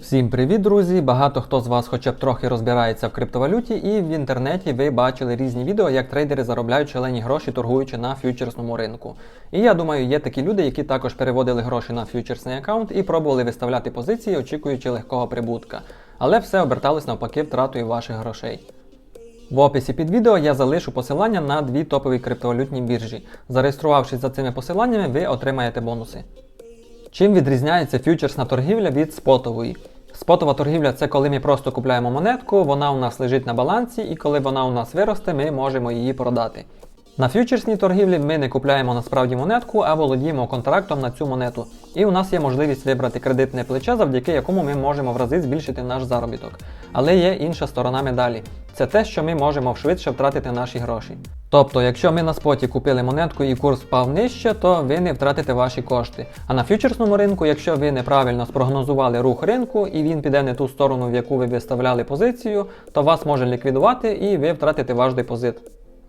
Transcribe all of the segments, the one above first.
Всім привіт, друзі! Багато хто з вас хоча б трохи розбирається в криптовалюті, і в інтернеті ви бачили різні відео, як трейдери заробляють шалені гроші, торгуючи на фьючерсному ринку. І я думаю, є такі люди, які також переводили гроші на фьючерсний аккаунт і пробували виставляти позиції, очікуючи легкого прибутка. Але все оберталось навпаки втратою ваших грошей. В описі під відео я залишу посилання на дві топові криптовалютні біржі. Зареєструвавшись за цими посиланнями, ви отримаєте бонуси. Чим відрізняється фьючерсна торгівля від спотової? Спотова торгівля це коли ми просто купляємо монетку, вона у нас лежить на балансі, і коли вона у нас виросте, ми можемо її продати. На фьючерсній торгівлі ми не купляємо насправді монетку, а володіємо контрактом на цю монету. І у нас є можливість вибрати кредитне плече, завдяки якому ми можемо в рази збільшити наш заробіток. Але є інша сторона медалі. Це те, що ми можемо швидше втратити наші гроші. Тобто, якщо ми на споті купили монетку і курс впав нижче, то ви не втратите ваші кошти. А на фьючерсному ринку, якщо ви неправильно спрогнозували рух ринку і він піде не ту сторону, в яку ви виставляли позицію, то вас може ліквідувати і ви втратите ваш депозит.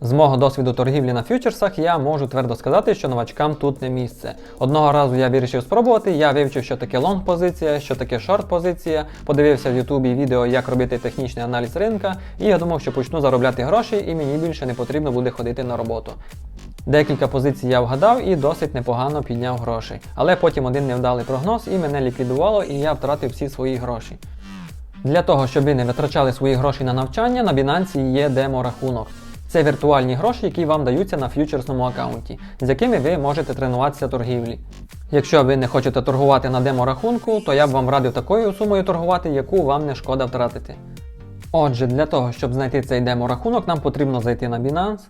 З мого досвіду торгівлі на фьючерсах я можу твердо сказати, що новачкам тут не місце. Одного разу я вирішив спробувати, я вивчив, що таке лонг позиція, що таке шорт позиція, подивився в Ютубі відео, як робити технічний аналіз ринка, і я думав, що почну заробляти гроші, і мені більше не потрібно буде ходити на роботу. Декілька позицій я вгадав і досить непогано підняв гроші. Але потім один невдалий прогноз і мене ліквідувало, і я втратив всі свої гроші. Для того, щоб ви не витрачали свої гроші на навчання, на Binance є демо-рахунок. Це віртуальні гроші, які вам даються на фьючерсному аккаунті, з якими ви можете тренуватися торгівлі. Якщо ви не хочете торгувати на демо-рахунку, то я б вам радив такою сумою торгувати, яку вам не шкода втратити. Отже, для того, щоб знайти цей демо-рахунок, нам потрібно зайти на Binance,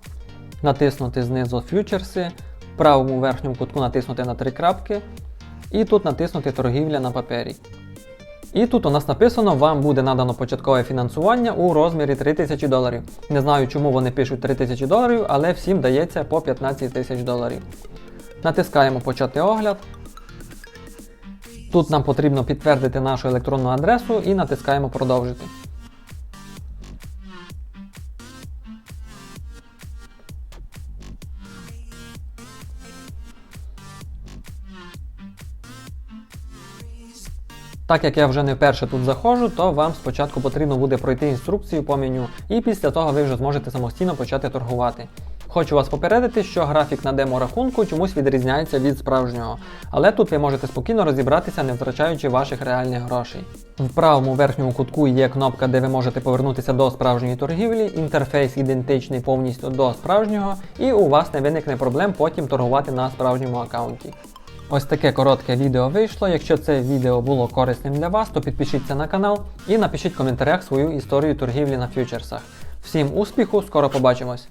натиснути знизу фьючерси, в правому верхньому кутку натиснути на три крапки, і тут натиснути торгівля на папері. І тут у нас написано, вам буде надано початкове фінансування у розмірі 3000 доларів. Не знаю, чому вони пишуть 3000 доларів, але всім дається по 15 тисяч доларів. Натискаємо Почати огляд. Тут нам потрібно підтвердити нашу електронну адресу і натискаємо Продовжити. Так як я вже не вперше тут заходжу, то вам спочатку потрібно буде пройти інструкцію по меню, і після того ви вже зможете самостійно почати торгувати. Хочу вас попередити, що графік на демо-рахунку чомусь відрізняється від справжнього, але тут ви можете спокійно розібратися, не втрачаючи ваших реальних грошей. В правому верхньому кутку є кнопка, де ви можете повернутися до справжньої торгівлі, інтерфейс ідентичний повністю до справжнього, і у вас не виникне проблем потім торгувати на справжньому аккаунті. Ось таке коротке відео вийшло. Якщо це відео було корисним для вас, то підпишіться на канал і напишіть в коментарях свою історію торгівлі на фьючерсах. Всім успіху, скоро побачимось!